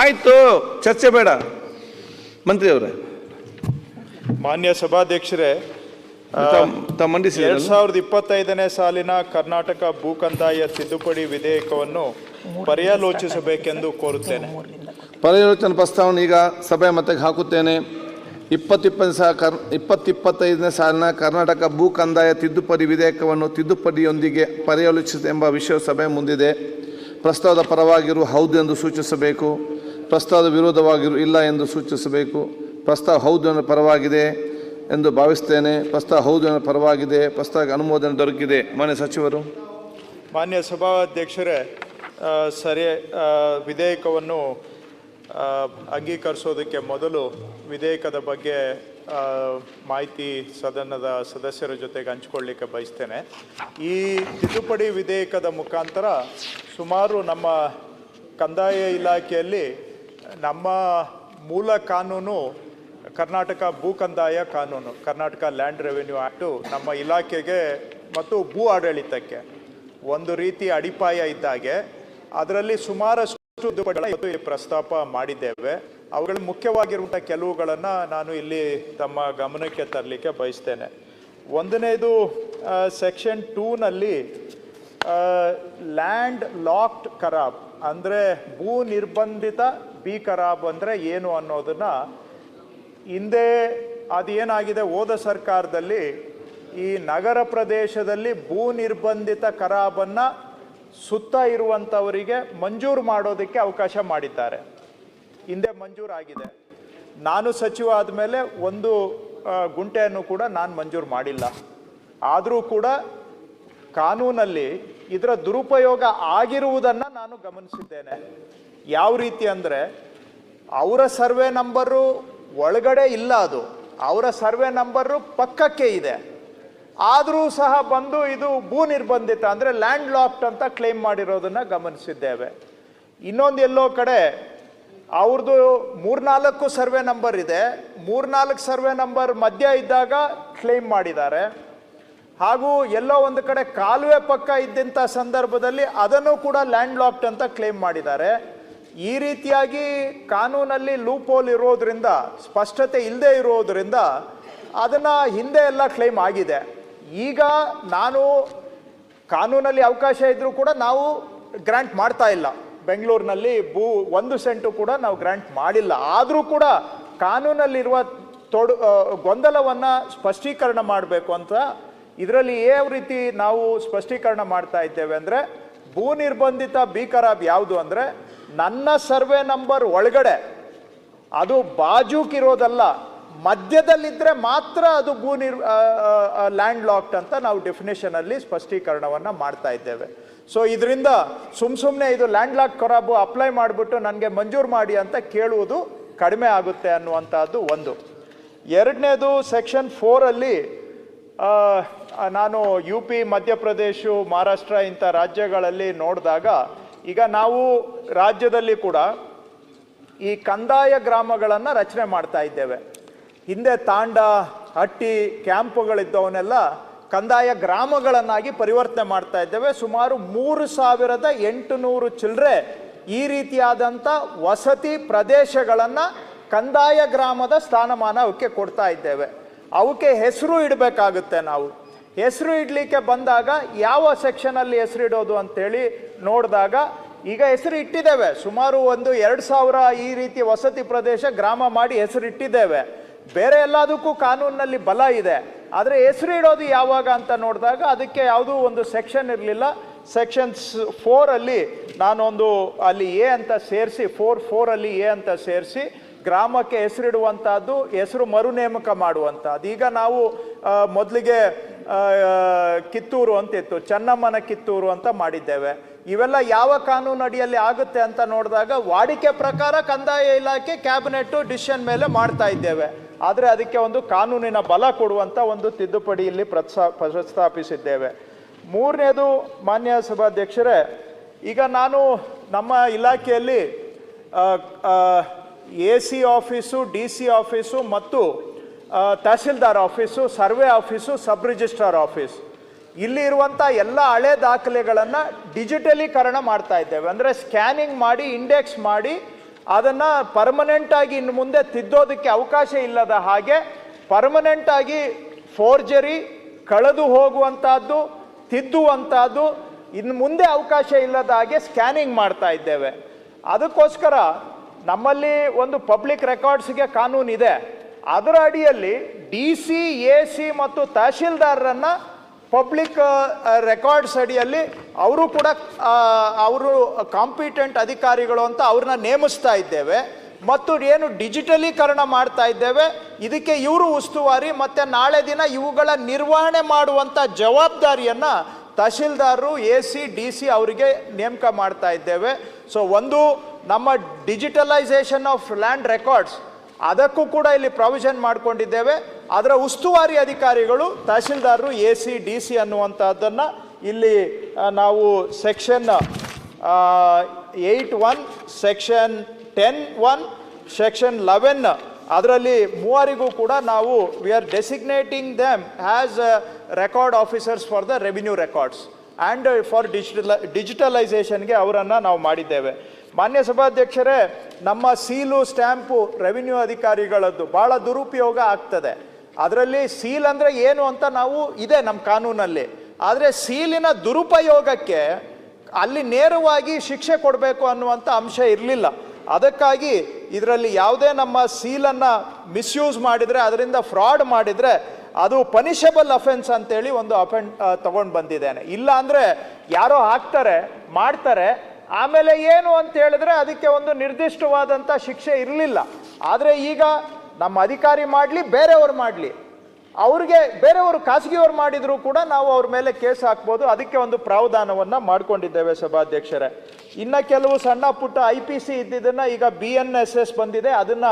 ಆಯ್ತು ಚರ್ಚೆ ಬೇಡ. ಮಂತ್ರಿ ಅವರೇ. ಮಾನ್ಯ ಸಭಾಧ್ಯಕ್ಷರೇ? ಎರಡ್ ಸಾವಿರದ ಇಪ್ಪತ್ತೈದನೇ ಸಾಲಿನ ಕರ್ನಾಟಕ ಭೂ ಕಂದಾಯ ತಿದ್ದುಪಡಿ ವಿಧೇಯಕವನ್ನು ಪರ್ಯಾಲೋಚಿಸಬೇಕೆಂದು ಕೋರುತ್ತೇನೆ. ಪರ್ಯಾಲೋಚನೆ ಪ್ರಸ್ತಾವನೆ ಈಗ ಸಭೆ ಮತ್ತೆ ಹಾಕುತ್ತೇನೆ. ಇಪ್ಪತ್ತಿಪ್ಪತ್ತು ಸಹ ಕರ್ ಇಪ್ಪತ್ತಿಪ್ಪತ್ತೈದನೇ ಸಾಲಿನ ಕರ್ನಾಟಕ ಭೂ ಕಂದಾಯ ತಿದ್ದುಪಡಿ ವಿಧೇಯಕವನ್ನು ತಿದ್ದುಪಡಿಯೊಂದಿಗೆ ಪರ್ಯಾಲೋಚಿಸಿದೆ ಎಂಬ ವಿಷಯ ಸಭೆ ಮುಂದಿದೆ. ಪ್ರಸ್ತಾವದ ಪರವಾಗಿರು, ಹೌದು ಎಂದು ಸೂಚಿಸಬೇಕು. ಪ್ರಸ್ತಾವದ ವಿರೋಧವಾಗಿರು, ಇಲ್ಲ ಎಂದು ಸೂಚಿಸಬೇಕು. ಪ್ರಸ್ತಾವ ಹೌದು ಎಂದು ಪರವಾಗಿದೆ ಎಂದು ಭಾವಿಸ್ತೇನೆ. ಪ್ರಸ್ತಾವ ಹೌದು ಎಂದು ಪರವಾಗಿದೆ. ಪ್ರಸ್ತಾವಕ್ಕೆ ಅನುಮೋದನೆ ದೊರಕಿದೆ. ಮಾನ್ಯ ಸಚಿವರು. ಮಾನ್ಯ ಸಭಾಧ್ಯಕ್ಷರೇ ಸರಿ ವಿಧೇಯಕವನ್ನು ಅಂಗೀಕರಿಸೋದಕ್ಕೆ ಮೊದಲು ವಿಧೇಯಕದ ಬಗ್ಗೆ ಮಾಹಿತಿ ಸದನದ ಸದಸ್ಯರ ಜೊತೆಗೆ ಹಂಚ್ಕೊಳ್ಳಿಕ್ಕೆ ಬಯಸ್ತೇನೆ. ಈ ತಿದ್ದುಪಡಿ ವಿಧೇಯಕದ ಮುಖಾಂತರ ಸುಮಾರು ನಮ್ಮ ಕಂದಾಯ ಇಲಾಖೆಯಲ್ಲಿ ನಮ್ಮ ಮೂಲ ಕಾನೂನು, ಕರ್ನಾಟಕ ಭೂ ಕಂದಾಯ ಕಾನೂನು, ಕರ್ನಾಟಕ ಲ್ಯಾಂಡ್ ರೆವಿನ್ಯೂ ಆ್ಯಕ್ಟು ನಮ್ಮ ಇಲಾಖೆಗೆ ಮತ್ತು ಭೂ ಆಡಳಿತಕ್ಕೆ ಒಂದು ರೀತಿ ಅಡಿಪಾಯ ಇದ್ದಾಗೆ, ಅದರಲ್ಲಿ ಸುಮಾರಷ್ಟು ಇವತ್ತು ಇಲ್ಲಿ ಪ್ರಸ್ತಾಪ ಮಾಡಿದ್ದೇವೆ. ಅವುಗಳು ಮುಖ್ಯವಾಗಿರುವಂಥ ಕೆಲವುಗಳನ್ನು ನಾನು ಇಲ್ಲಿ ತಮ್ಮ ಗಮನಕ್ಕೆ ತರಲಿಕ್ಕೆ ಬಯಸ್ತೇನೆ. ಒಂದನೇದು ಸೆಕ್ಷನ್ ಟೂನಲ್ಲಿ ಲ್ಯಾಂಡ್ ಲಾಕ್ಡ್ ಖರಾಬ್ ಅಂದರೆ ಭೂ ನಿರ್ಬಂಧಿತ ಬಿ ಖರಾಬ್ ಅಂದರೆ ಏನು ಅನ್ನೋದನ್ನ ಹಿಂದೆ ಅದೇನಾಗಿದೆ, ಹೋದ ಸರ್ಕಾರದಲ್ಲಿ ಈ ನಗರ ಪ್ರದೇಶದಲ್ಲಿ ಭೂ ನಿರ್ಬಂಧಿತ ಖರಾಬನ್ನು ಸುತ್ತ ಇರುವಂಥವರಿಗೆ ಮಂಜೂರು ಮಾಡೋದಕ್ಕೆ ಅವಕಾಶ ಮಾಡಿದ್ದಾರೆ. ಹಿಂದೆ ಮಂಜೂರಾಗಿದೆ ನಾನು ಸಚಿವ ಆದಮೇಲೆ ಒಂದು ಗುಂಟೆಯನ್ನು ಕೂಡ ನಾನು ಮಂಜೂರು ಮಾಡಿಲ್ಲ. ಆದರೂ ಕೂಡ ಕಾನೂನಲ್ಲಿ ಇದರ ದುರುಪಯೋಗ ಆಗಿರುವುದನ್ನು ನಾನು ಗಮನಿಸಿದ್ದೇನೆ. ಯಾವ ರೀತಿ ಅಂದರೆ, ಅವರ ಸರ್ವೆ ನಂಬರು ಒಳಗಡೆ ಇಲ್ಲ ಅದು. ಅವರ ಸರ್ವೆ ನಂಬರು ಪಕ್ಕಕ್ಕೆ ಇದೆ. ಆದರೂ ಸಹ ಬಂದು ಇದು ಭೂ ನಿರ್ಬಂಧಿತ ಅಂದರೆ ಲ್ಯಾಂಡ್ ಲಾಕ್ಡ್ ಅಂತ ಕ್ಲೇಮ್ ಮಾಡಿರೋದನ್ನು ಗಮನಿಸಿದ್ದೇವೆ. ಇನ್ನೊಂದು ಎಲ್ಲೋ ಕಡೆ ಅವ್ರದ್ದು ಮೂರ್ನಾಲ್ಕು ಸರ್ವೆ ನಂಬರ್ ಇದೆ. ಮೂರ್ನಾಲ್ಕು ಸರ್ವೆ ನಂಬರ್ ಮಧ್ಯ ಇದ್ದಾಗ ಕ್ಲೇಮ್ ಮಾಡಿದ್ದಾರೆ. ಹಾಗೂ ಎಲ್ಲೋ ಒಂದು ಕಡೆ ಕಾಲುವೆ ಪಕ್ಕ ಇದ್ದಂಥ ಸಂದರ್ಭದಲ್ಲಿ ಅದನ್ನು ಕೂಡ ಲ್ಯಾಂಡ್ ಲಾಕ್ಡ್ ಅಂತ ಕ್ಲೇಮ್ ಮಾಡಿದ್ದಾರೆ. ಈ ರೀತಿಯಾಗಿ ಕಾನೂನಲ್ಲಿ ಲೂಪ್ ಹೋಲ್ ಇರೋದ್ರಿಂದ, ಸ್ಪಷ್ಟತೆ ಇಲ್ಲದೆ ಇರೋದ್ರಿಂದ ಅದನ್ನು ಹಿಂದೆ ಎಲ್ಲ ಕ್ಲೇಮ್ ಆಗಿದೆ. ಈಗ ನಾನು ಕಾನೂನಲ್ಲಿ ಅವಕಾಶ ಇದ್ದರೂ ಕೂಡ ನಾವು ಗ್ರ್ಯಾಂಟ್ ಮಾಡ್ತಾ ಇಲ್ಲ. ಬೆಂಗಳೂರಿನಲ್ಲಿ ಭೂ ಒಂದು ಸೆಂಟು ಕೂಡ ನಾವು ಗ್ರ್ಯಾಂಟ್ ಮಾಡಿಲ್ಲ. ಆದರೂ ಕೂಡ ಕಾನೂನಲ್ಲಿರುವ ತೊಡು ಗೊಂದಲವನ್ನು ಸ್ಪಷ್ಟೀಕರಣ ಮಾಡಬೇಕು ಅಂತ ಇದರಲ್ಲಿ ಯಾವ ರೀತಿ ನಾವು ಸ್ಪಷ್ಟೀಕರಣ ಮಾಡ್ತಾ ಇದ್ದೇವೆ ಅಂದರೆ, ಭೂ ನಿರ್ಬಂಧಿತ ಬಿ ಯಾವುದು ಅಂದರೆ, ನನ್ನ ಸರ್ವೆ ನಂಬರ್ ಒಳಗಡೆ ಅದು ಬಾಜೂಕಿರೋದಲ್ಲ ಮಧ್ಯದಲ್ಲಿದ್ದರೆ ಮಾತ್ರ ಅದು ಭೂ ನಿರ್ ಲ್ಯಾಂಡ್ ಲಾಕ್ಡ್ ಅಂತ ನಾವು ಡೆಫಿನೇಷನ್ ಅಲ್ಲಿ ಸ್ಪಷ್ಟೀಕರಣವನ್ನು ಮಾಡ್ತಾ ಇದ್ದೇವೆ. ಸೊ ಇದರಿಂದ ಸುಮ್ ಸುಮ್ಮನೆ ಇದು ಲ್ಯಾಂಡ್ ಲಾಕ್ ಖರಾಬು ಅಪ್ಲೈ ಮಾಡಿಬಿಟ್ಟು ನನಗೆ ಮಂಜೂರು ಮಾಡಿ ಅಂತ ಕೇಳುವುದು ಕಡಿಮೆ ಆಗುತ್ತೆ ಅನ್ನುವಂಥದ್ದು ಒಂದು. ಎರಡನೇದು ಸೆಕ್ಷನ್ ಫೋರಲ್ಲಿ ನಾನು ಯು ಪಿ ಮಧ್ಯಪ್ರದೇಶ ಮಹಾರಾಷ್ಟ್ರ ಇಂಥ ರಾಜ್ಯಗಳಲ್ಲಿ ನೋಡಿದಾಗ ಈಗ ನಾವು ರಾಜ್ಯದಲ್ಲಿ ಕೂಡ ಈ ಕಂದಾಯ ಗ್ರಾಮಗಳನ್ನು ರಚನೆ ಮಾಡ್ತಾ ಇದ್ದೇವೆ. ಹಿಂದೆ ತಾಂಡ, ಹಟ್ಟಿ, ಕ್ಯಾಂಪುಗಳಿದ್ದವನ್ನೆಲ್ಲ ಕಂದಾಯ ಗ್ರಾಮಗಳನ್ನಾಗಿ ಪರಿವರ್ತನೆ ಮಾಡ್ತಾ ಇದ್ದೇವೆ. ಸುಮಾರು ಮೂರು ಸಾವಿರದ ಎಂಟುನೂರು ಚಿಲ್ಲರೆ ಈ ರೀತಿಯಾದಂಥ ವಸತಿ ಪ್ರದೇಶಗಳನ್ನು ಕಂದಾಯ ಗ್ರಾಮದ ಸ್ಥಾನಮಾನ ಅವಕ್ಕೆ ಕೊಡ್ತಾ ಇದ್ದೇವೆ. ಅವಕ್ಕೆ ಹೆಸರು ಇಡಬೇಕಾಗುತ್ತೆ ನಾವು. ಹೆಸರು ಇಡಲಿಕ್ಕೆ ಬಂದಾಗ ಯಾವ ಸೆಕ್ಷನಲ್ಲಿ ಹೆಸರು ಇಡೋದು ಅಂತೇಳಿ ನೋಡಿದಾಗ ಈಗ ಹೆಸರು ಇಟ್ಟಿದ್ದೇವೆ. ಸುಮಾರು ಒಂದು ಎರಡು ಸಾವಿರ ಈ ರೀತಿ ವಸತಿ ಪ್ರದೇಶ ಗ್ರಾಮ ಮಾಡಿ ಹೆಸರು ಇಟ್ಟಿದ್ದೇವೆ. ಬೇರೆ ಎಲ್ಲದಕ್ಕೂ ಕಾನೂನಿನಲ್ಲಿ ಬಲ ಇದೆ. ಆದರೆ ಹೆಸರು ಇಡೋದು ಯಾವಾಗ ಅಂತ ನೋಡಿದಾಗ ಅದಕ್ಕೆ ಯಾವುದೂ ಒಂದು ಸೆಕ್ಷನ್ ಇರಲಿಲ್ಲ. ಸೆಕ್ಷನ್ಸ್ ಫೋರಲ್ಲಿ ನಾನೊಂದು ಅಲ್ಲಿ ಎ ಅಂತ ಸೇರಿಸಿ ಫೋರ್ ಫೋರಲ್ಲಿ ಎ ಅಂತ ಸೇರಿಸಿ ಗ್ರಾಮಕ್ಕೆ ಹೆಸರಿಡುವಂಥದ್ದು ಹೆಸರು ಮರು ನೇಮಕ ಮಾಡುವಂಥದ್ದು ಈಗ ನಾವು ಮೊದಲಿಗೆ ಕಿತ್ತೂರು ಅಂತ ಇತ್ತು ಚೆನ್ನಮ್ಮನ ಕಿತ್ತೂರು ಅಂತ ಮಾಡಿದ್ದೇವೆ. ಇವೆಲ್ಲ ಯಾವ ಕಾನೂನು ಅಡಿಯಲ್ಲಿ ಆಗುತ್ತೆ ಅಂತ ನೋಡಿದಾಗ ವಾಡಿಕೆ ಪ್ರಕಾರ ಕಂದಾಯ ಇಲಾಖೆ ಕ್ಯಾಬಿನೆಟ್ಟು ಡಿಸಿಷನ್ ಮೇಲೆ ಮಾಡ್ತಾ ಇದ್ದೇವೆ. ಆದರೆ ಅದಕ್ಕೆ ಒಂದು ಕಾನೂನಿನ ಬಲ ಕೊಡುವಂಥ ಒಂದು ತಿದ್ದುಪಡಿ ಇಲ್ಲಿ ಪ್ರಸ್ತಾ ಪ್ರಸ್ತಾಪಿಸಿದ್ದೇವೆ ಮೂರನೇದು ಮಾನ್ಯ ಸಭಾಧ್ಯಕ್ಷರೇ, ಈಗ ನಾನು ನಮ್ಮ ಇಲಾಖೆಯಲ್ಲಿ A C office D C office ಮತ್ತು tahsildar office, survey office, sub registrar office. ಇಲ್ಲಿ ಇರುವಂಥ ಎಲ್ಲ ಹಳೆ ದಾಖಲೆಗಳನ್ನು ಡಿಜಿಟಲೀಕರಣ ಮಾಡ್ತಾ ಇದ್ದೇವೆ. ಅಂದರೆ ಸ್ಕ್ಯಾನಿಂಗ್ ಮಾಡಿ, ಇಂಡೆಕ್ಸ್ ಮಾಡಿ ಅದನ್ನ ಪರ್ಮನೆಂಟ್ ಆಗಿ ಇನ್ನು ಮುಂದೆ ತಿದ್ದೋದಕ್ಕೆ ಅವಕಾಶ ಇಲ್ಲದ ಹಾಗೆ ಪರ್ಮನೆಂಟ್ ಆಗಿ ಫೋರ್ಜರಿ ಕಳೆದು ಹೋಗುವಂತಹದ್ದು, ತಿದ್ದುವಂತಹದ್ದು ಇನ್ನು ಮುಂದೆ ಅವಕಾಶ ಇಲ್ಲದ ಹಾಗೆ ಸ್ಕ್ಯಾನಿಂಗ್ ಮಾಡ್ತಾ ಇದ್ದೇವೆ. ಅದಕ್ಕೋಸ್ಕರ ನಮ್ಮಲ್ಲಿ ಒಂದು ಪಬ್ಲಿಕ್ ರೆಕಾರ್ಡ್ಸ್ಗೆ ಕಾನೂನು ಇದೆ ಅದರ ಅಡಿಯಲ್ಲಿ ಡಿ ಸಿ ಎ ಸಿ ಮತ್ತು ತಹಶೀಲ್ದಾರರನ್ನ ಪಬ್ಲಿಕ್ ರೆಕಾರ್ಡ್ಸ್ ಅಡಿಯಲ್ಲಿ ಅವರು ಕೂಡ ಅವರು ಕಾಂಪಿಟೆಂಟ್ ಅಧಿಕಾರಿಗಳು ಅಂತ ಅವ್ರನ್ನ ನೇಮಿಸ್ತಾ ಇದ್ದೇವೆ. ಮತ್ತು ಏನು ಡಿಜಿಟಲೀಕರಣ ಮಾಡ್ತಾ ಇದ್ದೇವೆ. ಇದಕ್ಕೆ ಇವರು ಉಸ್ತುವಾರಿ, ಮತ್ತು ನಾಳೆ ದಿನ ಇವುಗಳ ನಿರ್ವಹಣೆ ಮಾಡುವಂಥ ಜವಾಬ್ದಾರಿಯನ್ನು ತಹಶೀಲ್ದಾರರು ಎ ಸಿ, ಡಿ ಸಿ ಅವರಿಗೆ ನೇಮಕ ಮಾಡ್ತಾ ಇದ್ದೇವೆ. ಸೊ ಒಂದು ನಮ್ಮ ಡಿಜಿಟಲೈಸೇಷನ್ ಆಫ್ ಲ್ಯಾಂಡ್ ರೆಕಾರ್ಡ್ಸ್ ಅದಕ್ಕೂ ಕೂಡ ಇಲ್ಲಿ ಪ್ರಾವಿಷನ್ ಮಾಡ್ಕೊಂಡಿದ್ದೇವೆ. ಅದರ ಉಸ್ತುವಾರಿ ಅಧಿಕಾರಿಗಳು ತಹಸೀಲ್ದಾರರು ಎ ಸಿ, ಡಿ ಸಿ ಅನ್ನುವಂಥದ್ದನ್ನು ಇಲ್ಲಿ ನಾವು section eight one, section ten one, section eleven ಅದರಲ್ಲಿ ಮೂವರಿಗೂ ಕೂಡ ನಾವು we are designating them as record officers for the revenue records and for digital ಡಿಜಿಟಲೈಸೇಷನ್ಗೆ ಅವರನ್ನು ನಾವು ಮಾಡಿದ್ದೇವೆ. ಮಾನ್ಯ ಸಭಾಧ್ಯಕ್ಷರೇ, ನಮ್ಮ ಸೀಲು, ಸ್ಟ್ಯಾಂಪು ರೆವಿನ್ಯೂ ಅಧಿಕಾರಿಗಳದ್ದು ಭಾಳ ದುರುಪಯೋಗ ಆಗ್ತದೆ. ಅದರಲ್ಲಿ ಸೀಲ್ ಅಂದರೆ ಏನು ಅಂತ ನಾವು ಇದೆ ನಮ್ಮ ಕಾನೂನಲ್ಲಿ. ಆದರೆ ಸೀಲಿನ ದುರುಪಯೋಗಕ್ಕೆ ಅಲ್ಲಿ ನೇರವಾಗಿ ಶಿಕ್ಷೆ ಕೊಡಬೇಕು ಅನ್ನುವಂಥ ಅಂಶ ಇರಲಿಲ್ಲ. ಅದಕ್ಕಾಗಿ ಇದರಲ್ಲಿ ಯಾವುದೇ ನಮ್ಮ ಸೀಲನ್ನು ಮಿಸ್ಯೂಸ್ ಮಾಡಿದರೆ, ಅದರಿಂದ ಫ್ರಾಡ್ ಮಾಡಿದರೆ ಅದು ಪನಿಷಬಲ್ ಅಫೆನ್ಸ್ ಅಂತೇಳಿ ಒಂದು ಅಫೆನ್ ತಗೊಂಡು ಬಂದಿದ್ದೇನೆ. ಇಲ್ಲ ಅಂದರೆ ಯಾರೋ ಹಾಕ್ತಾರೆ, ಮಾಡ್ತಾರೆ, ಆಮೇಲೆ ಏನು ಅಂತ ಹೇಳಿದ್ರೆ ಅದಕ್ಕೆ ಒಂದು ನಿರ್ದಿಷ್ಟವಾದಂಥ ಶಿಕ್ಷೆ ಇರಲಿಲ್ಲ. ಆದರೆ ಈಗ ನಮ್ಮ ಅಧಿಕಾರಿ ಮಾಡಲಿ, ಬೇರೆಯವ್ರು ಮಾಡಲಿ. ಅವ್ರಿಗೆ ಬೇರೆಯವರು ಖಾಸಗಿಯವ್ರು ಮಾಡಿದರೂ ಕೂಡ ನಾವು ಅವ್ರ ಮೇಲೆ ಕೇಸ್ ಹಾಕ್ಬೋದು. ಅದಕ್ಕೆ ಒಂದು ಪ್ರಾವಧಾನವನ್ನು ಮಾಡ್ಕೊಂಡಿದ್ದೇವೆ ಸಭಾಧ್ಯಕ್ಷರೇ. ಇನ್ನ ಕೆಲವು ಸಣ್ಣ ಪುಟ್ಟ ಐ ಪಿ ಸಿ ಇದ್ದಿದ್ದನ್ನ ಈಗ ಬಿ ಎನ್ ಎಸ್ ಎಸ್ ಬಂದಿದೆ. ಅದನ್ನ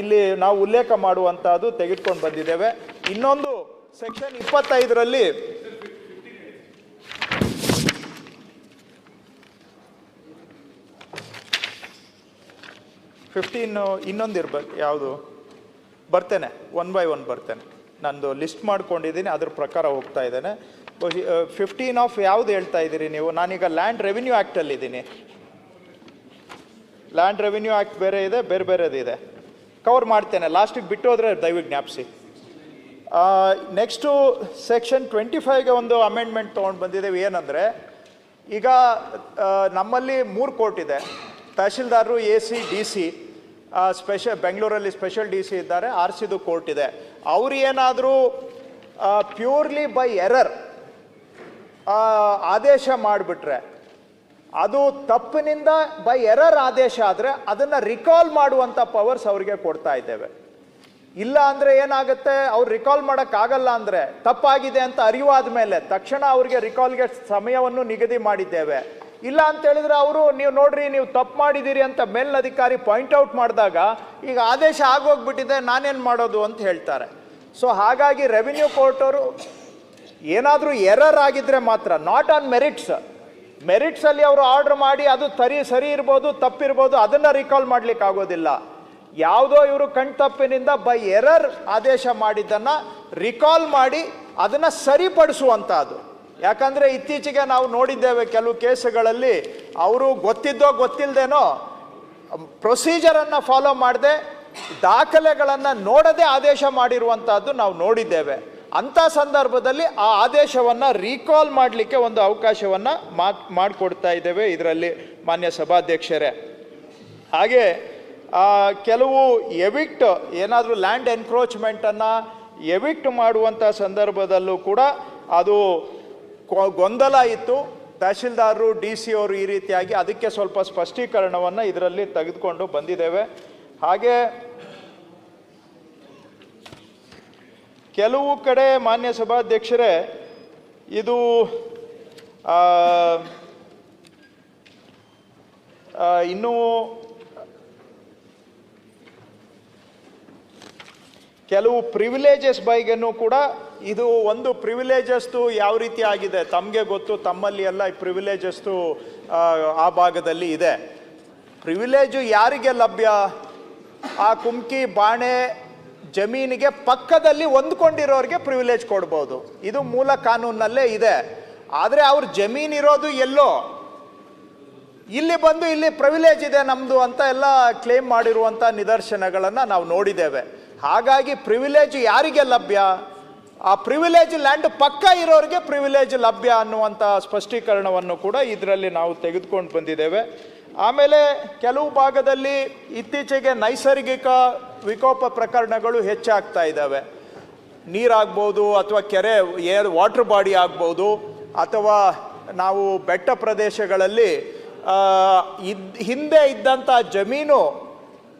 ಇಲ್ಲಿ ನಾವು ಉಲ್ಲೇಖ ಮಾಡುವಂಥದ್ದು ತೆಗೆದುಕೊಂಡು ಬಂದಿದ್ದೇವೆ. ಇನ್ನೊಂದು ಸೆಕ್ಷನ್ ಇಪ್ಪತ್ತೈದರಲ್ಲಿ ಫಿಫ್ಟೀನು ಇನ್ನೊಂದು ಇರ್ಬೇಕು ಯಾವುದು? ಬರ್ತೇನೆ ಒನ್ ಬೈ ಒನ್ ಬರ್ತೇನೆ. ನಂದು ಲಿಸ್ಟ್ ಮಾಡ್ಕೊಂಡಿದ್ದೀನಿ, ಅದ್ರ ಪ್ರಕಾರ ಹೋಗ್ತಾ ಇದ್ದೇನೆ. ಫಿಫ್ಟೀನ್ ಆಫ್ ಯಾವ್ದು ಹೇಳ್ತಾ ಇದ್ದೀರಿ ನೀವು? ನಾನೀಗ ಲ್ಯಾಂಡ್ ರೆವಿನ್ಯೂ ಆ್ಯಕ್ಟಲ್ಲಿ ಇದ್ದೀನಿ. ಲ್ಯಾಂಡ್ ರೆವಿನ್ಯೂ ಆ್ಯಕ್ಟ್ ಬೇರೆ ಇದೆ, ಬೇರೆ ಬೇರೆದಿದೆ ಕವರ್ ಮಾಡ್ತೇನೆ ಲಾಸ್ಟಿಗೆ ಬಿಟ್ಟು ಹೋದರೆ ದಯವಿಟ್ಟು ಜ್ಞಾಪಿಸಿ. ನೆಕ್ಸ್ಟು ಸೆಕ್ಷನ್ ಟ್ವೆಂಟಿ ಫೈವ್ಗೆ ಒಂದು ಅಮೆಂಡ್ಮೆಂಟ್ ತೊಗೊಂಡು ಬಂದಿದ್ದೇವೆ ಏನಂದರೆ, ಈಗ ನಮ್ಮಲ್ಲಿ ಮೂರು ಕೋರ್ಟ್ ಇದೆ. ತಹಶೀಲ್ದಾರರು A C D C special ಬೆಂಗಳೂರಲ್ಲಿ ಸ್ಪೆಷಲ್ ಡಿ ಸಿ ಇದ್ದಾರೆ ಆರ್ ಸಿದು ಕೋರ್ಟ್ ಇದೆ. ಅವ್ರು ಏನಾದರೂ ಪ್ಯೂರ್ಲಿ ಬೈ ಎರರ್ ಆದೇಶ ಮಾಡಿಬಿಟ್ರೆ, ಅದು ತಪ್ಪಿನಿಂದ ಬೈ ಎರರ್ ಆದೇಶ ಆದರೆ ಅದನ್ನು ರಿಕಾಲ್ ಮಾಡುವಂಥ ಪವರ್ಸ್ ಅವರಿಗೆ ಕೊಡ್ತಾ ಇದ್ದೇವೆ. ಇಲ್ಲ ಅಂದರೆ ಏನಾಗುತ್ತೆ, ಅವ್ರು ರಿಕಾಲ್ ಮಾಡೋಕ್ಕಾಗಲ್ಲ ಅಂದರೆ ತಪ್ಪಾಗಿದೆ ಅಂತ ಅರಿವಾದ ಮೇಲೆ ತಕ್ಷಣ ಅವರಿಗೆ ರಿಕಾಲ್ಗೆ ಸಮಯವನ್ನು ನಿಗದಿ ಮಾಡಿದ್ದೇವೆ. ಇಲ್ಲ ಅಂತ ಹೇಳಿದ್ರೆ ಅವರು, ನೀವು ನೋಡ್ರಿ, ನೀವು ತಪ್ಪು ಮಾಡಿದ್ದೀರಿ ಅಂತ ಮೇಲ್ ಅಧಿಕಾರಿ ಪಾಯಿಂಟ್ ಔಟ್ ಮಾಡಿದಾಗ, ಈಗ ಆದೇಶ ಆಗೋಗ್ಬಿಟ್ಟಿದೆ, ನಾನೇನು ಮಾಡೋದು ಅಂತ ಹೇಳ್ತಾರೆ. ಸೊ ಹಾಗಾಗಿ ರೆವಿನ್ಯೂ ಕೋರ್ಟ್ ಅವರು ಏನಾದರೂ ಎರರ್ ಆಗಿದ್ರೆ ಮಾತ್ರ ನಾಟ್ ಆನ್ ಮೆರಿಟ್ಸ್ ಮೆರಿಟ್ಸಲ್ಲಿ ಅವರು ಆರ್ಡರ್ ಮಾಡಿ, ಅದು ಸರಿ ಸರಿ ಇರ್ಬೋದು, ತಪ್ಪಿರ್ಬೋದು, ಅದನ್ನು ರಿಕಾಲ್ ಮಾಡ್ಲಿಕ್ಕೆ ಆಗೋದಿಲ್ಲ. ಯಾವುದೋ ಇವರು ಕಣ್ತಪ್ಪಿನಿಂದ ಬೈ ಎರರ್ ಆದೇಶ ಮಾಡಿದ್ದನ್ನು ರಿಕಾಲ್ ಮಾಡಿ, ಅದನ್ನು ಸರಿಪಡಿಸುವಂತಹದ್ದು. ಯಾಕಂದ್ರೆ ಇತ್ತೀಚೆಗೆ ನಾವು ನೋಡಿದ್ದೇವೆ ಕೆಲವು ಕೇಸುಗಳಲ್ಲಿ ಅವರು ಗೊತ್ತಿದ್ದೋ ಗೊತ್ತಿಲ್ಲದೇನೋ ಪ್ರೊಸೀಜರನ್ನು ಫಾಲೋ ಮಾಡದೆ, ದಾಖಲೆಗಳನ್ನು ನೋಡದೆ ಆದೇಶ ಮಾಡಿರುವಂತಹದ್ದು ನಾವು ನೋಡಿದ್ದೇವೆ. ಅಂಥ ಸಂದರ್ಭದಲ್ಲಿ ಆ ಆದೇಶವನ್ನು ರೀಕಾಲ್ ಮಾಡಲಿಕ್ಕೆ ಒಂದು ಅವಕಾಶವನ್ನು ಮಾತ್ ಮಾಡಿಕೊಡ್ತಾ ಇದ್ದೇವೆ ಇದರಲ್ಲಿ ಮಾನ್ಯ ಸಭಾಧ್ಯಕ್ಷರೇ. ಹಾಗೆ ಕೆಲವು ಎವಿಕ್ಟ್ ಏನಾದರೂ ಲ್ಯಾಂಡ್ ಎನ್ಕ್ರೋಚ್ಮೆಂಟನ್ನು ಎವಿಕ್ಟ್ ಮಾಡುವಂಥ ಸಂದರ್ಭದಲ್ಲೂ ಕೂಡ ಅದು ಗೊಂದಲ ಇತ್ತು. ತಹಶೀಲ್ದಾರರು ಡಿ ಸಿ ಅವರು ಈ ರೀತಿಯಾಗಿ ಅದಕ್ಕೆ ಸ್ವಲ್ಪ ಸ್ಪಷ್ಟೀಕರಣವನ್ನು ಇದರಲ್ಲಿ ತೆಗೆದುಕೊಂಡು ಬಂದಿದ್ದೇವೆ. ಹಾಗೆ ಕೆಲವು ಕಡೆ ಮಾನ್ಯ ಸಭಾಧ್ಯಕ್ಷರೇ, ಇದು ಇನ್ನೂ ಕೆಲವು ಪ್ರಿವಿಲೇಜಸ್ ಬೈಗೆನೂ ಕೂಡ ಇದು ಒಂದು ಪ್ರಿವಿಲೇಜಸ್ದು ಯಾವ ರೀತಿ ಆಗಿದೆ? ತಮಗೆ ಗೊತ್ತು, ತಮ್ಮಲ್ಲಿ ಎಲ್ಲ ಈ ಪ್ರಿವಿಲೇಜಸ್ದು ಆ ಭಾಗದಲ್ಲಿ ಇದೆ. ಪ್ರಿವಿಲೇಜು ಯಾರಿಗೆ ಲಭ್ಯ? ಆ ಕುಮ್ಕಿ ಬಾಣೆ ಜಮೀನಿಗೆ ಪಕ್ಕದಲ್ಲಿ ಹೊಂದ್ಕೊಂಡಿರೋರಿಗೆ ಪ್ರಿವಿಲೇಜ್ ಕೊಡ್ಬೋದು. ಇದು ಮೂಲ ಕಾನೂನಲ್ಲೇ ಇದೆ. ಆದರೆ ಅವ್ರ ಜಮೀನಿರೋದು ಎಲ್ಲೋ? ಇಲ್ಲಿ ಬಂದು ಇಲ್ಲಿ ಪ್ರಿವಿಲೇಜ್ ಇದೆ ನಮ್ಮದು ಅಂತ ಎಲ್ಲ ಕ್ಲೇಮ್ ಮಾಡಿರುವಂಥ ನಿದರ್ಶನಗಳನ್ನು ನಾವು ನೋಡಿದ್ದೇವೆ. ಹಾಗಾಗಿ ಪ್ರಿವಿಲೇಜ್ ಯಾರಿಗೆ ಲಭ್ಯ? ಆ ಪ್ರಿವಿಲೇಜ್ ಲ್ಯಾಂಡ್ ಪಕ್ಕ ಇರೋರಿಗೆ ಪ್ರಿವಿಲೇಜ್ ಲಭ್ಯ ಅನ್ನುವಂಥ ಸ್ಪಷ್ಟೀಕರಣವನ್ನು ಕೂಡ ಇದರಲ್ಲಿ ನಾವು ತೆಗೆದುಕೊಂಡು ಬಂದಿದ್ದೇವೆ. ಆಮೇಲೆ ಕೆಲವು ಭಾಗದಲ್ಲಿ ಇತ್ತೀಚೆಗೆ ನೈಸರ್ಗಿಕ ವಿಕೋಪ ಪ್ರಕರಣಗಳು ಹೆಚ್ಚಾಗ್ತಾ ಇದ್ದಾವೆ. ನೀರಾಗ್ಬೋದು ಅಥವಾ ಕೆರೆ, ಏರ್ ವಾಟರ್ ಬಾಡಿ ಆಗ್ಬೋದು ಅಥವಾ ನಾವು ಬೆಟ್ಟ ಪ್ರದೇಶಗಳಲ್ಲಿ ಇದ್, ಹಿಂದೆ ಇದ್ದಂಥ ಜಮೀನು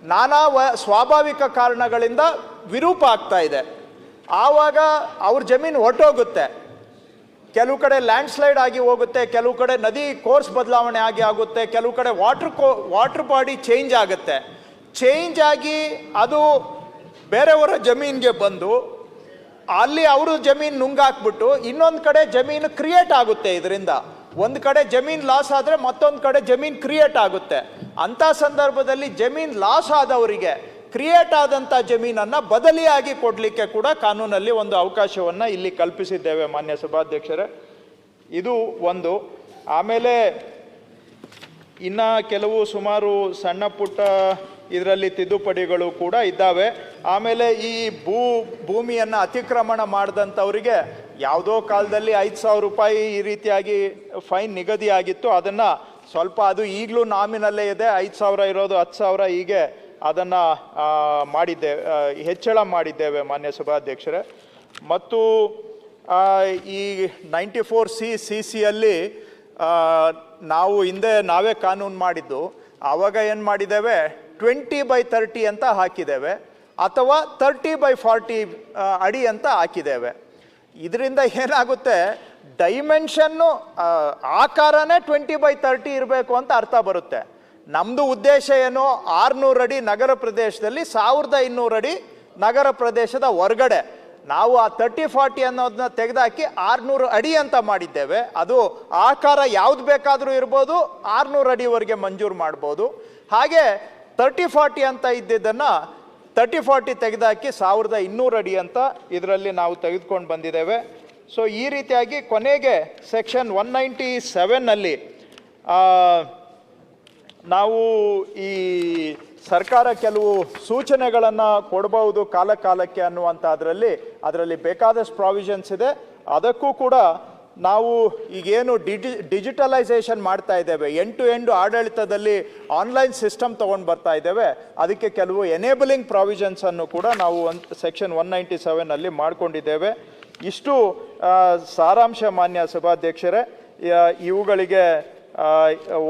ನಾನಾ ವ ಸ್ವಾಭಾವಿಕ ಕಾರಣಗಳಿಂದ ವಿರೂಪ ಆಗ್ತಾ ಇದೆ. ಆವಾಗ ಅವ್ರ ಜಮೀನು ಹೊಟ್ಟೋಗುತ್ತೆ ಕೆಲವು ಕಡೆ ಲ್ಯಾಂಡ್ ಸ್ಲೈಡ್ ಆಗಿ ಹೋಗುತ್ತೆ, ಕೆಲವು ಕಡೆ ನದಿ ಕೋರ್ಸ್ ಬದಲಾವಣೆ ಆಗಿ ಆಗುತ್ತೆ, ಕೆಲವು ಕಡೆ ವಾಟರ್ ಕೋ, ವಾಟರ್ ಬಾಡಿ ಚೇಂಜ್ ಆಗುತ್ತೆ. ಚೇಂಜ್ ಆಗಿ ಅದು ಬೇರೆಯವರ ಜಮೀನಿಗೆ ಬಂದು, ಅಲ್ಲಿ ಅವರು ಜಮೀನು ನುಂಗಾಕ್ಬಿಟ್ಟು ಇನ್ನೊಂದು ಕಡೆ ಜಮೀನು ಕ್ರಿಯೇಟ್ ಆಗುತ್ತೆ ಇದರಿಂದ. ಒಂದು ಕಡೆ ಜಮೀನು ಲಾಸ್ ಆದರೆ ಮತ್ತೊಂದು ಕಡೆ ಜಮೀನು ಕ್ರಿಯೇಟ್ ಆಗುತ್ತೆ. ಅಂಥ ಸಂದರ್ಭದಲ್ಲಿ ಜಮೀನು ಲಾಸ್ ಆದವರಿಗೆ ಕ್ರಿಯೇಟ್ ಆದಂಥ ಜಮೀನನ್ನು ಬದಲಿಯಾಗಿ ಕೊಡಲಿಕ್ಕೆ ಕೂಡ ಕಾನೂನಲ್ಲಿ ಒಂದು ಅವಕಾಶವನ್ನು ಇಲ್ಲಿ ಕಲ್ಪಿಸಿದ್ದೇವೆ ಮಾನ್ಯ ಸಭಾಧ್ಯಕ್ಷರೇ. ಇದು ಒಂದು. ಆಮೇಲೆ ಇನ್ನು ಕೆಲವು ಸುಮಾರು ಸಣ್ಣ ಪುಟ್ಟ ಇದರಲ್ಲಿ ತಿದ್ದುಪಡಿಗಳು ಕೂಡ ಇದ್ದಾವೆ. ಆಮೇಲೆ ಈ ಭೂ, ಭೂಮಿಯನ್ನು ಅತಿಕ್ರಮಣ ಮಾಡಿದಂಥವರಿಗೆ ಯಾವುದೋ ಕಾಲದಲ್ಲಿ ಐದು ಸಾವಿರ ರೂಪಾಯಿ ಈ ರೀತಿಯಾಗಿ ಫೈನ್ ನಿಗದಿಯಾಗಿತ್ತು. ಅದನ್ನು ಸ್ವಲ್ಪ ಅದು ಈಗಲೂ ನಾಮಿನಲ್ಲೇ ಇದೆ. ಐದು ಸಾವಿರ ಇರೋದು, ಹತ್ತು ಸಾವಿರ ಹೀಗೆ ಅದನ್ನು ಮಾಡಿದ್ದೆ ಹೆಚ್ಚಳ ಮಾಡಿದ್ದೇವೆ ಮಾನ್ಯ ಸಭಾಧ್ಯಕ್ಷರೇ. ಮತ್ತು ಈ ನೈಂಟಿ ಫೋರ್ ಸಿ ಸಿ ಸಿಯಲ್ಲಿ ನಾವು ಹಿಂದೆ ನಾವೇ ಕಾನೂನು ಮಾಡಿದ್ದು. ಆವಾಗ ಏನು ಮಾಡಿದ್ದೇವೆ? ಟ್ವೆಂಟಿ ಬೈ ತರ್ಟಿ ಅಂತ ಹಾಕಿದ್ದೇವೆ. ಅಥವಾ ತರ್ಟಿ ಬೈ ಫಾರ್ಟಿ ಅಡಿ ಅಂತ ಹಾಕಿದ್ದೇವೆ. ಇದರಿಂದ ಏನಾಗುತ್ತೆ? ಡೈಮೆನ್ಷನ್ನು ಆಕಾರನೇ ಟ್ವೆಂಟಿ ಬೈ ತರ್ಟಿ ಇರಬೇಕು ಅಂತ ಅರ್ಥ ಬರುತ್ತೆ. ನಮ್ಮದು ಉದ್ದೇಶ ಏನು? ಆರುನೂರು ಅಡಿ ನಗರ ಪ್ರದೇಶದಲ್ಲಿ ಸಾವಿರದ ಇನ್ನೂರು ಅಡಿ ನಗರ ಪ್ರದೇಶದ ಹೊರಗಡೆ. ನಾವು ಆ ತರ್ಟಿ ಫಾರ್ಟಿ ಅನ್ನೋದನ್ನ ತೆಗೆದಾಕಿ ಆರುನೂರು ಅಡಿ ಅಂತ ಮಾಡಿದ್ದೇವೆ. ಅದು ಆಕಾರ ಯಾವ್ದು ಬೇಕಾದರೂ ಇರ್ಬೋದು, ಆರುನೂರು ಅಡಿವರೆಗೆ ಮಂಜೂರು ಮಾಡ್ಬೋದು. ಹಾಗೆ ತರ್ಟಿ ಫಾರ್ಟಿ ಅಂತ ಇದ್ದಿದ್ದನ್ನು ತರ್ಟಿ ಫಾರ್ಟಿ ತೆಗೆದಾಕಿ ಸಾವಿರದ ಇನ್ನೂರು ಅಡಿ ಅಂತ ಇದರಲ್ಲಿ ನಾವು ತೆಗೆದುಕೊಂಡು ಬಂದಿದ್ದೇವೆ. ಸೊ ಈ ರೀತಿಯಾಗಿ ಕೊನೆಗೆ ಸೆಕ್ಷನ್ ಒನ್ ನೈಂಟಿ ಸೆವೆನ್ನಲ್ಲಿ ನಾವು ಈ ಸರ್ಕಾರ ಕೆಲವು ಸೂಚನೆಗಳನ್ನು ಕೊಡಬಹುದು ಕಾಲ ಕಾಲಕ್ಕೆ ಅನ್ನುವಂಥ ಅದರಲ್ಲಿ ಅದರಲ್ಲಿ ಬೇಕಾದಷ್ಟು ಪ್ರಾವಿಷನ್ಸ್ ಇದೆ. ಅದಕ್ಕೂ ಕೂಡ ನಾವು ಈಗೇನು ಡಿಜಿ ಡಿಜಿಟಲೈಸೇಷನ್ ಮಾಡ್ತಾ ಇದ್ದೇವೆ. ಎಂಟು ಟು ಎಂಡ್ ಆಡಳಿತದಲ್ಲಿ ಆನ್ಲೈನ್ ಸಿಸ್ಟಮ್ ತೊಗೊಂಡು ಬರ್ತಾ ಇದ್ದೇವೆ. ಅದಕ್ಕೆ ಕೆಲವು ಎನೇಬಲಿಂಗ್ ಪ್ರಾವಿಷನ್ಸನ್ನು ಕೂಡ ನಾವು ಒಂದು ಸೆಕ್ಷನ್ ಒನ್ ನೈಂಟಿ ಸೆವೆನಲ್ಲಿ ಮಾಡ್ಕೊಂಡಿದ್ದೇವೆ. ಇಷ್ಟು ಸಾರಾಂಶ ಮಾನ್ಯ ಸಭಾಧ್ಯಕ್ಷರೇ ಇವುಗಳಿಗೆ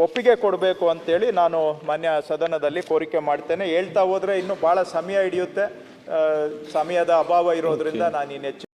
ಒಪ್ಪಿಗೆ ಕೊಡಬೇಕು ಅಂತೇಳಿ ನಾನು ಮಾನ್ಯ ಸದನದಲ್ಲಿ ಕೋರಿಕೆ ಮಾಡ್ತೇನೆ. ಹೇಳ್ತಾ ಹೋದರೆ ಇನ್ನೂ ಭಾಳ ಸಮಯ ಹಿಡಿಯುತ್ತೆ. ಸಮಯದ ಅಭಾವ ಇರೋದ್ರಿಂದ ನಾನು ಇನ್ನು ಹೆಚ್ಚು